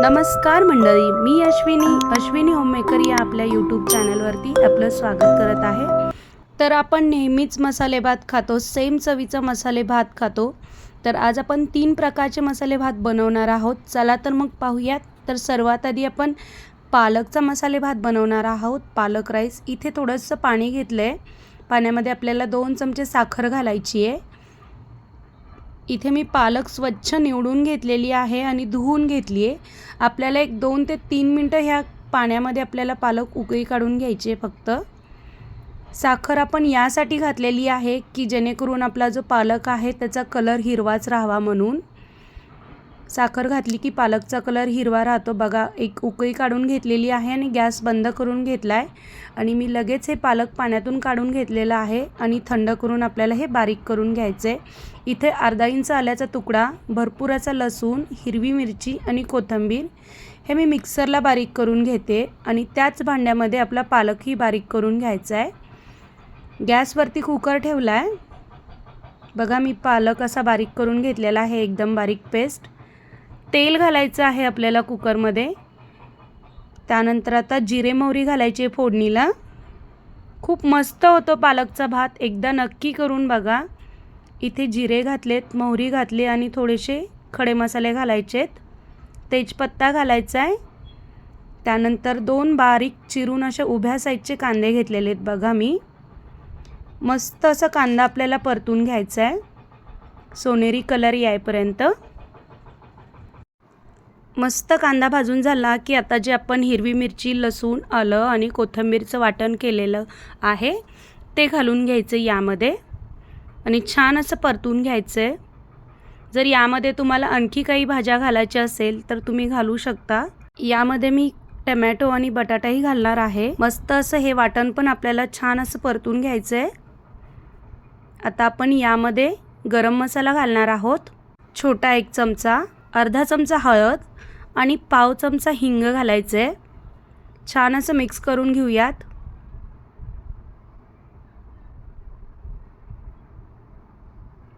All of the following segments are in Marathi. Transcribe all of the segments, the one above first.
नमस्कार मंडळी मी अश्विनी अश्विनी होममेकर या आपल्या यूट्यूब चॅनलवरती आपलं स्वागत करत आहे. तर आपण नेहमीच मसाले भात खातो सेम चवीचा मसाले भात खातो. तर आज आपण तीन प्रकारचे मसाले भात बनवणार आहोत. चला तर मग पाहूयात. तर सर्वात आधी आपण पालकचा मसाले भात बनवणार आहोत. पालक राईस इथे थोडंसं पाणी घेतलं आहे पाण्यामध्ये आपल्याला दोन चमचे साखर घालायची आहे इथे मी पालक स्वच्छ निवडून घेतलेली आहे आणि धुवून घेतली आहे. आपल्याला एक दोन ते तीन मिनटं ह्या पाण्यामध्ये आपल्याला पालक उकळी काढून घ्यायची आहे फक्त. साखर आपण यासाठी घातलेली आहे की जेणेकरून आपला जो पालक आहे त्याचा कलर हिरवाच राहावा म्हणून. साखर घातली की पालकचा कलर हिरवा राहतो. बघा एक उकळी काढून घेतलेली आहे आणि गॅस बंद करून घेतला आहे आणि मी लगेच हे पालक पाण्यातून काढून घेतलेलं आहे आणि थंड करून आपल्याला हे बारीक करून घ्यायचं आहे इथे अर्धा इंच आल्याचा तुकडा भरपूर असा लसूण हिरवी मिरची आणि कोथिंबीर हे मी मिक्सरला बारीक करून घेते आणि त्याच भांड्यामध्ये आपला पालकही बारीक करून घ्यायचा आहे गॅसवरती कुकर ठेवला आहे बघा मी पालक असा बारीक करून घेतलेला आहे एकदम बारीक पेस्ट. तेल घालायचं आहे आपल्याला कुकरमध्ये. त्यानंतर आता जिरे मोहरी घालायची आहे फोडणीला. खूप मस्त होतो पालकचा भात. एकदा नक्की करून बघा. इथे जिरे घातलेत मोहरी घातली आणि थोडेसे खडे मसाले घालायचे आहेत तेजपत्ता घालायचा आहे. त्यानंतर दोन बारीक चिरून अशा उभ्या साईजचे कांदे घेतलेले आहेत बघा मी. मस्त असा कांदा आपल्याला परतून घ्यायचा आहे. सोनेरी कलर यायपर्यंत. मस्त कांदा भाजून झाला की आता जे आपण हिरवी मिरची लसूण आलं आणि कोथिंबीरचं वाटण केलेलं आहे ते घालून घ्यायचं यामध्ये. आणि छान असं परतून घ्यायचं आहे जर यामध्ये तुम्हाला आणखी काही भाज्या घालायच्या असेल तर तुम्ही घालू शकता. यामध्ये मी टमॅटो आणि बटाटाही घालणार आहे. मस्त असं हे वाटण पण आपल्याला छान असं परतून घ्यायचं आहे आता आपण यामध्ये गरम मसाला घालणार आहोत. छोटा एक चमचा. अर्धा चमचा हळद आणि पाव चमचा हिंग घालायचं. आहे छान असं मिक्स करून घेऊयात.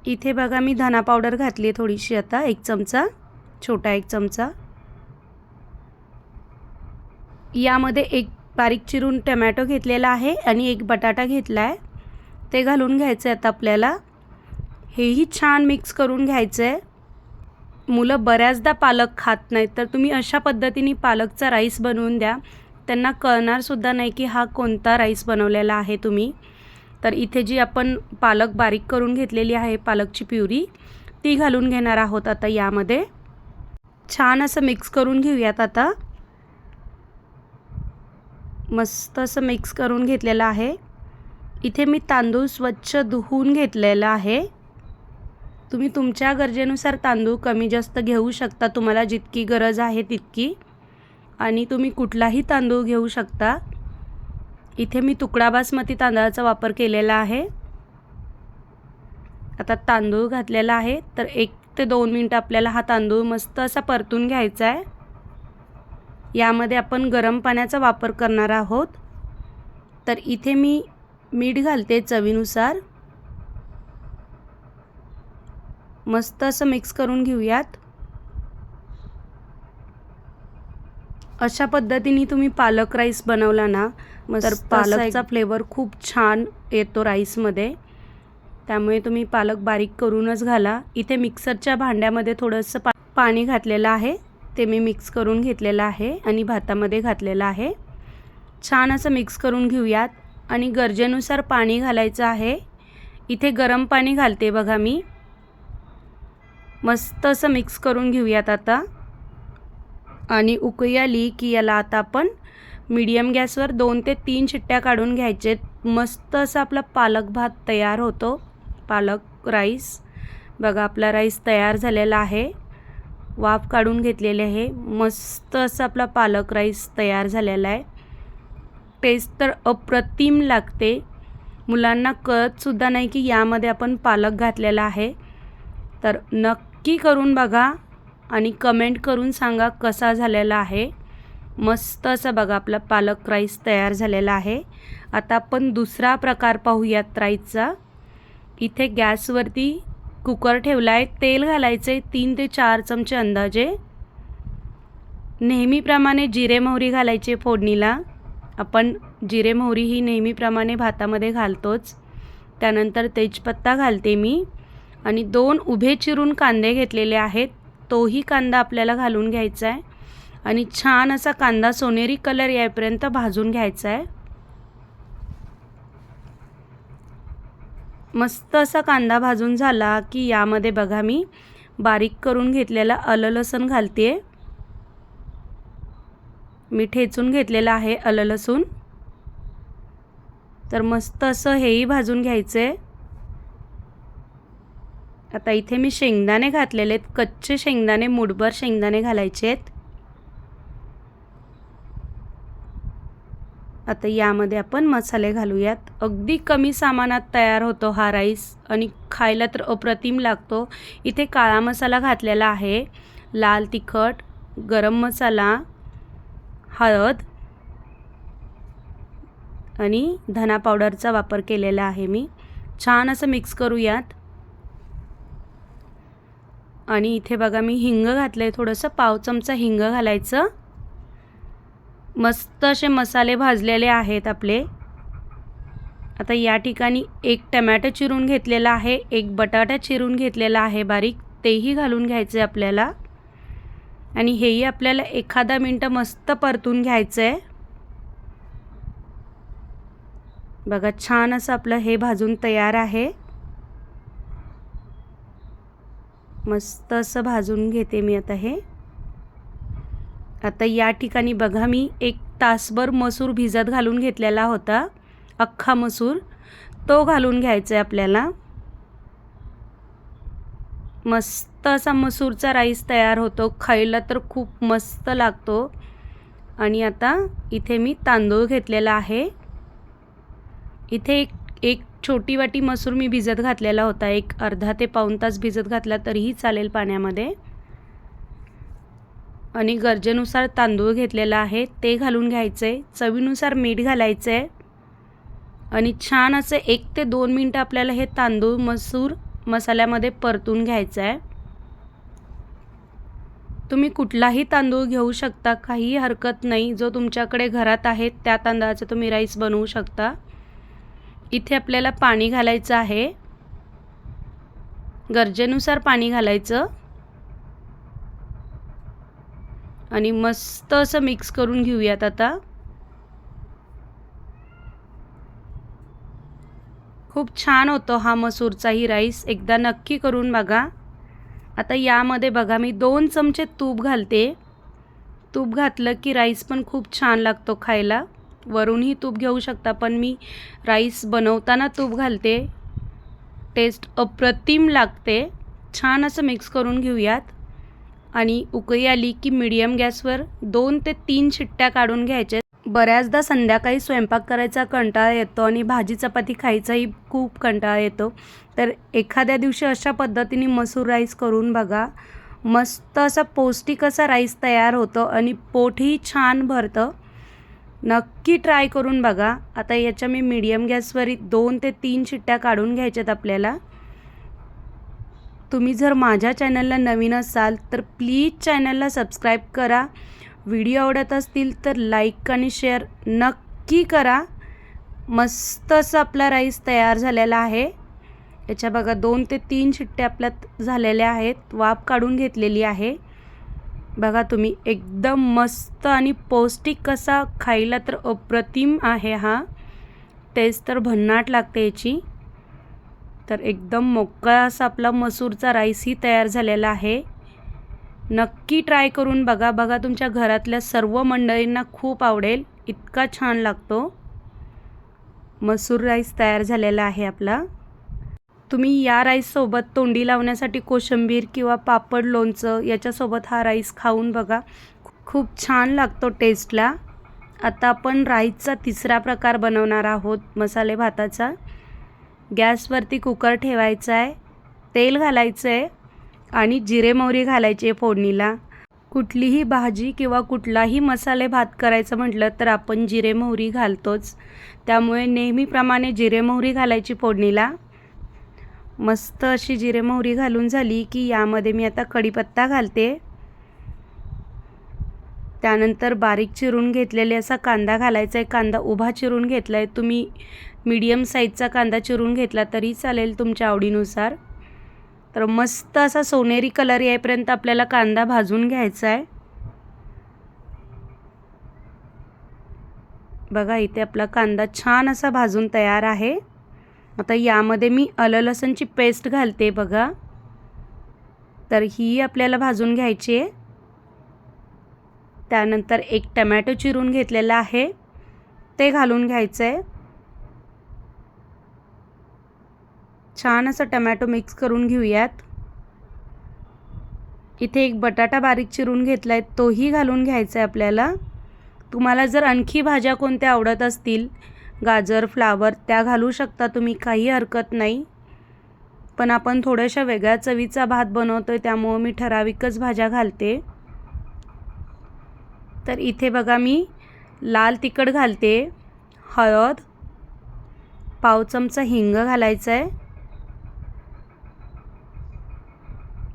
इथे बघा मी धना पावडर घातली आहे थोडीशी आता एक चमचा छोटा एक चमचा. यामध्ये एक बारीक चिरून टमॅटो घेतलेला आहे आणि एक बटाटा घेतला आहे ते घालून घ्यायचं आहे आता आपल्याला. हेही छान मिक्स करून घ्यायचं आहे मुलं बऱ्याचदा पालक खात नाहीत तर तुम्ही अशा पद्धतीने पालकचा राईस बनवून द्या. त्यांना कळणारसुद्धा नाही की हा कोणता राईस बनवलेला आहे तुम्ही. तर इथे जी आपण पालक बारीक करून घेतलेली आहे पालकची प्युरी ती घालून घेणार आहोत आता यामध्ये. छान असं मिक्स करून घेऊयात आता. मस्त असं मिक्स करून घेतलेलं आहे. इथे मी तांदूळ स्वच्छ धुवून घेतलेला आहे. तुम्ही तुमच्या गरजेनुसार तांदूळ कमी जास्त घेऊ शकता. तुम्हाला जितकी गरज आहे तितकी. आणि तुम्ही कुठलाही तांदूळ घेऊ शकता. इथे मी तुकडा बासमती तांदळाचा वापर केलेला आहे. आता तांदूळ घातलेला आहे. तर एक ते दोन मिनटं आपल्याला हा तांदूळ मस्त असा परतून घ्यायचा आहे. यामध्ये आपण गरम पाण्याचा वापर करणार आहोत. तर इथे मी मीठ घालते चवीनुसार. मस्त असं मिक्स करून घेऊयात. अशा पद्धतीने तुम्ही पालक राईस बनवला ना तर पालकचा फ्लेवर खूप छान येतो राईसमध्ये त्यामुळे तुम्ही पालक बारीक करूनच घाला. इथे मिक्सरच्या भांड्यामध्ये थोडंसं पा पाणी घातलेलं आहे. ते मी मिक्स करून घेतलेलं आहे आणि भातामध्ये घातलेलं आहे. छान असं मिक्स करून घेऊयात. आणि गरजेनुसार पाणी घालायचं आहे. इथे गरम पाणी घालते बघा मी. मस्त असं मिक्स करून घेऊयात आता. आणि उकळी आली की याला आता आपण मीडियम गॅसवर दोन ते तीन शिट्ट्या काढून घ्यायचे. मस्त असं आपला पालक भात तयार होतो. पालक राईस बघा आपला राईस तयार झालेला आहे. वाफ काढून घेतलेले आहे. मस्त असं आपला पालक राईस तयार झालेला आहे. टेस्ट तर अप्रतिम लागते. मुलांना कळतसुद्धा नाही की यामध्ये आपण पालक घातलेला आहे. तर नक्की करून बघा आणि कमेंट करून सांगा कसा झालेला आहे. मस्त असं बघा आपला पालक राईस तयार झालेला आहे. आता आपण दुसरा प्रकार पाहूयात राईसचा. इथे गॅसवरती कुकर ठेवला आहे तेल घालायचं आहे तीन ते चार चमचे अंदाजे. नेहमीप्रमाणे जिरे मोहरी घालायचे फोडणीला. आपण जिरे मोहरी ही नेहमीप्रमाणे भातामध्ये घालतोच. त्यानंतर तेजपत्ता घालते मी. आणि दोन उभे चिरून कांदे घेतलेले आहेत. तोही कांदा आपल्याला घालून घ्यायचा आहे आणि छान असा कांदा सोनेरी कलर यायपर्यंत भाजून घ्यायचा आहे मस्त असा कांदा भाजून झाला की यामध्ये बघा मी बारीक करून घेतलेला आलं लसण घालते मी ठेचून घेतलेलं आहे आलं लसूण. तर मस्त असं हेही भाजून घ्यायचं आहे आता इथे मी शेंगदाणे घातलेले आहेत. कच्चे शेंगदाणे मुठभर शेंगदाणे घालायचे आहेत. आता यामध्ये आपण मसाले घालूयात. अगदी कमी सामानात तयार होतो हा राईस आणि खायला तर अप्रतिम लागतो. इथे काळा मसाला घातलेला आहे. लाल तिखट गरम मसाला हळद आणि धना पावडरचा वापर केलेला आहे मी. छान असं मिक्स करूयात. आणि इथे बघा मी हिंग घातलं आहे थोडंसं पाव चमचा हिंग घालायचं. मस्त असे मसाले भाजलेले आहेत आपले. आता या ठिकाणी एक टमॅटो चिरून घेतलेला आहे एक बटाटा चिरून घेतलेला आहे बारीक तेही घालून घ्यायचे आपल्याला. आणि हेही आपल्याला एखादा मिनटं मस्त परतून घ्यायचं आहे बघा छान असं आपलं हे भाजून तयार आहे. मस्त असं भाजून घेते मी आता हे. आता या ठिकाणी बघा मी एक तासभर मसूर भिजत घालून घेतलेला होता. अख्खा मसूर तो घालून घ्यायचा आहे आपल्याला. मस्त असा मसूरचा राईस तयार होतो. खायला तर खूप मस्त लागतो. आणि आता इथे मी तांदूळ घेतलेला आहे. इथे एक एक छोटी वाटी मसूर मी भिजत घातलेला होता. एक अर्धा ते पाऊण तास भिजत घातला तरीही चालेल पाण्यामध्ये. आणि गरजेनुसार तांदूळ घेतलेला आहे. ते घालून घ्यायचं. आहे चवीनुसार मीठ घालायचं. आहे आणि छान असं एक ते दोन मिनटं आपल्याला हे तांदूळ मसूर मसाल्यामध्ये परतून घ्यायचं आहे तुम्ही कुठलाही तांदूळ घेऊ शकता. काहीही हरकत नाही. जो तुमच्याकडे घरात आहे त्या तांदळाचा तुम्ही राईस बनवू शकता. इथे आपल्याला पाणी घालायचं आहे. गरजेनुसार पाणी घालायचं. आणि मस्त असं मिक्स करून घेऊयात आता. खूप छान होतो हा मसूरचाही राईस. एकदा नक्की करून बघा. आता यामध्ये बघा मी दोन चमचे तूप घालते. तूप घातलं की राईस पण खूप छान लागतो खायला. वरूनही तूप घेऊ शकता पण मी राईस बनवताना तूप घालते. टेस्ट अप्रतिम लागते. छान असं मिक्स करून घेऊयात. आणि उकळी आली की मीडियम गॅसवर दोन ते तीन शिट्ट्या काढून घ्यायच्या. बऱ्याचदा संध्याकाळी स्वयंपाक करायचा कंटाळा येतो आणि भाजी चपाती खायचाही खूप कंटाळा येतो. तर एखाद्या दिवशी अशा पद्धतीने मसूर राईस करून बघा. मस्त असा पौष्टिक असा राईस तयार होतो आणि पोटही छान भरतं. नक्की ट्राय करून बघा. आता याच्या मी मीडियम गॅसवर दोन ते तीन शिट्ट्या काढून घ्यायच्यात आपल्याला. तुम्ही जर माझ्या चॅनलला नवीन असाल तर प्लीज चॅनलला सबस्क्राईब करा. व्हिडिओ आवडत असतील तर लाईक आणि शेअर नक्की करा. मस्त असं आपला राईस तयार झालेला आहे. याच्या बघा दोन ते तीन शिट्ट्या आपल्यात झालेल्या आहेत. वाफ काढून घेतलेली आहे. बघा तुम्ही एकदम मस्त आणि पौष्टिक कसा खायला तर अप्रतिम आहे हा. टेस्ट तर भन्नाट लागते याची. तर एकदम मोकळा असा आपला मसूरचा राईसही तयार झालेला आहे. नक्की ट्राय करून बघा. बघा तुमच्या घरातल्या सर्व मंडळींना खूप आवडेल. इतका छान लागतो. मसूर राईस तयार झालेला आहे आपला. तुम्ही या राईससोबत तोंडी लावण्यासाठी कोशिंबीर किंवा पापड लोणचं याच्यासोबत हा राईस खाऊन बघा. खूप छान लागतो टेस्टला. आता आपण राईसचा तिसरा प्रकार बनवणार आहोत मसाले भाताचा. गॅसवरती कुकर ठेवायचा आहे तेल घालायचं आहे आणि जिरे मोहरी घालायची आहे फोडणीला. कुठलीही भाजी किंवा कुठलाही मसाले भात करायचं म्हटलं तर आपण जिरे मोहरी घालतोच. त्यामुळे नेहमीप्रमाणे जिरे मोहरी घालायची फोडणीला. मस्त अशी जिरे मोहरी घालून झाली की यामध्ये मी आता कढीपत्ता घालते. त्यानंतर बारीक चिरून घेतलेले असा कांदा घालायचा आहे. कांदा उभा चिरून घेतला आहे तुम्ही मीडियम साईजचा कांदा चिरून घेतला तरी चालेल तुमच्या आवडीनुसार. तर मस्त असा सोनेरी कलर येईपर्यंत आपल्याला कांदा भाजून घ्यायचा आहे. बघा इथे आपला कांदा छान असा भाजून तयार आहे. आता यामध्ये मी आलं लसणची पेस्ट घालते बघा. तर ही आपल्याला भाजून घ्यायची आहे. त्यानंतर एक टमॅटो चिरून घेतलेला आहे. ते घालून घ्यायचं आहे छान असं टमॅटो मिक्स करून घेऊयात. इथे एक बटाटा बारीक चिरून घेतला आहे तोही घालून घ्यायचा आहे आपल्याला. तुम्हाला जर आणखी भाज्या कोणत्या आवडत असतील गाजर फ्लावर त्या घालू शकता तुम्ही काही हरकत नाही. पण आपण थोड्याशा वेगळ्या चवीचा भात बनवतो आहे त्यामुळं मी ठराविकच भाज्या घालते. तर इथे बघा मी लाल तिखट घालते हळद पाव चमचा हिंग घालायचं आहे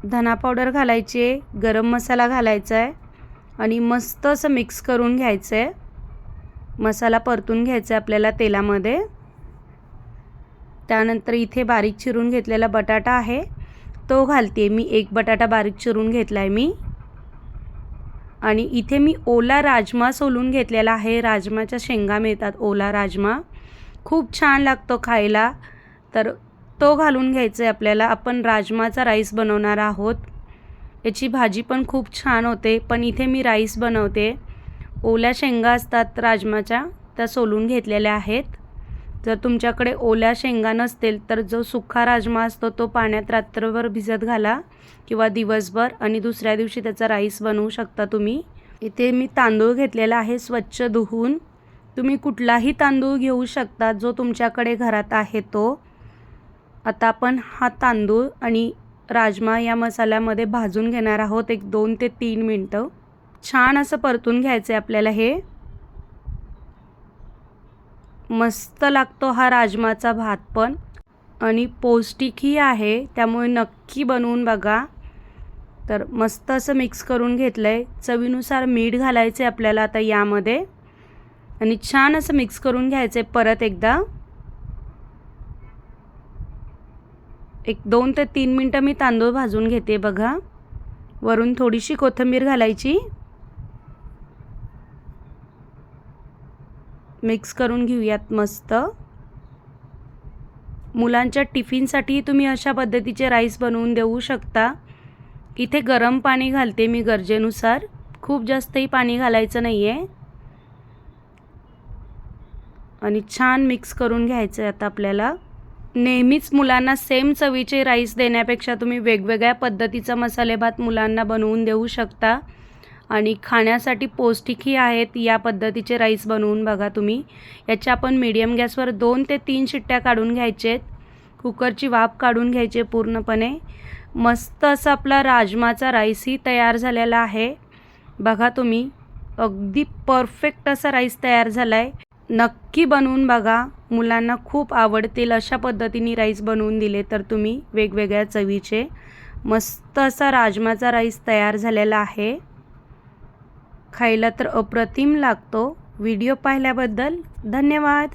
धना पावडर घालायची आहे गरम मसाला घालायचा आहे आणि मस्त असं मिक्स करून घ्यायचं आहे मसाला परतून घ्यायचा आहे आपल्याला तेलामध्ये. त्यानंतर इथे बारीक चिरून घेतलेला बटाटा आहे. तो घालते मी. एक बटाटा बारीक चिरून घेतला आहे मी. आणि इथे मी ओला राजमा सोलून घेतलेला आहे. राजमाच्या शेंगा मिळतात ओला राजमा. खूप छान लागतो खायला. तर तो घालून घ्यायचा आहे आपल्याला. आपण राजमाचा राईस बनवणार आहोत. याची भाजी पण खूप छान होते. पण इथे मी राईस बनवते. ओल्या शेंगा असतात राजमाच्या त्या सोलून घेतलेल्या आहेत. जर तुमच्याकडे ओल्या शेंगा नसतील तर जो सुखा राजमा असतो तो पाण्यात रात्रभर भिजत घाला किंवा दिवसभर आणि दुसऱ्या दिवशी त्याचा राईस बनवू शकता तुम्ही. इथे मी तांदूळ घेतलेला आहे स्वच्छ धुवून. तुम्ही कुठलाही तांदूळ घेऊ शकता जो तुमच्याकडे घरात आहे तो. आता आपण हा तांदूळ आणि राजमा या मसाल्यामध्ये भाजून घेणार आहोत एक दोन ते तीन मिनटं. छान असं परतून घ्यायचं आहे आपल्याला हे. मस्त लागतो हा राजमाचा भात पण. आणि पौष्टिकही आहे त्यामुळे नक्की बनवून बघा. तर मस्त असं मिक्स करून घेतलं आहे चवीनुसार मीठ घालायचं आहे आपल्याला आता यामध्ये. आणि छान असं मिक्स करून घ्यायचं आहे परत एकदा. एक दोन ते तीन मिनटं मी तांदूळ भाजून घेते बघा. वरून थोडीशी कोथिंबीर घालायची. मिक्स करून घेऊयात मस्त. मुलांच्या टिफिनसाठी तुम्ही अशा पद्धतीचे राईस बनवून देऊ शकता. इथे गरम पाणी घालते मी गरजेनुसार. खूप जास्तही पाणी घालायचं नाही आहे आणि छान मिक्स करून घ्यायचं आहे आता आपल्याला. नेहमीच मुलांना सेम चवीचे राईस देण्यापेक्षा तुम्ही वेगवेगळ्या पद्धतीचा मसाले भात मुलांना बनवून देऊ शकता. आणि खाण्यासाठी पौष्टिकही आहेत. या पद्धतीचे राईस बनवून बघा तुम्ही. याच्या आपण मीडियम गॅसवर दोन ते तीन शिट्ट्या काढून घ्यायचे आहेत. कुकरची वाफ काढून घ्यायची पूर्णपणे. मस्त असा आपला राजमाचा राईसही तयार झालेला आहे. बघा तुम्ही. अगदी परफेक्ट असा राईस तयार झाला आहे नक्की बनवून बघा. मुलांना खूप आवडतील अशा पद्धतीने राईस बनवून दिले तर तुम्ही वेगवेगळ्या चवीचे. मस्त असा राजमाचा राईस तयार झालेला आहे. खायला तर अप्रतिम लागतो. व्हिडिओ पाहिल्याबद्दल धन्यवाद.